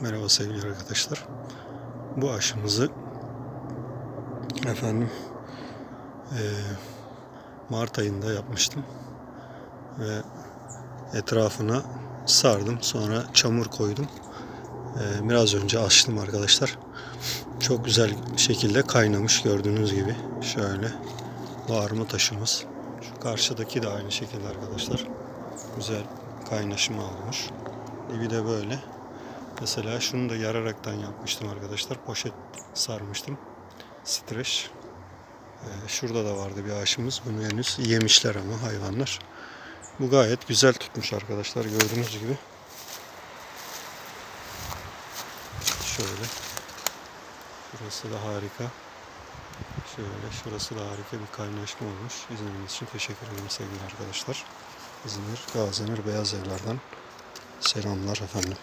Merhaba sevgili arkadaşlar. Bu aşımızı efendim eee, Mart ayında yapmıştım ve etrafına sardım. Sonra çamur koydum. Eee, biraz önce açtım arkadaşlar. Çok güzel şekilde kaynamış gördüğünüz gibi. Şöyle mı taşımız. Şu karşıdaki de aynı şekilde arkadaşlar. Güzel kaynaşma olmuş. Dibi de böyle. Mesela şunu da yararaktan yapmıştım arkadaşlar. Poşet sarmıştım. Streç. Ee, şurada da vardı bir aşımız. Bunu henüz yemişler ama hayvanlar. Bu gayet güzel tutmuş arkadaşlar gördüğünüz gibi. Şöyle. Şurası da harika. Şöyle şurası da harika bir kaynaşma olmuş. İzlediğiniz için teşekkür ederim sevgili arkadaşlar. İzmir, Gaziantep Beyaz Evler'den selamlar efendim.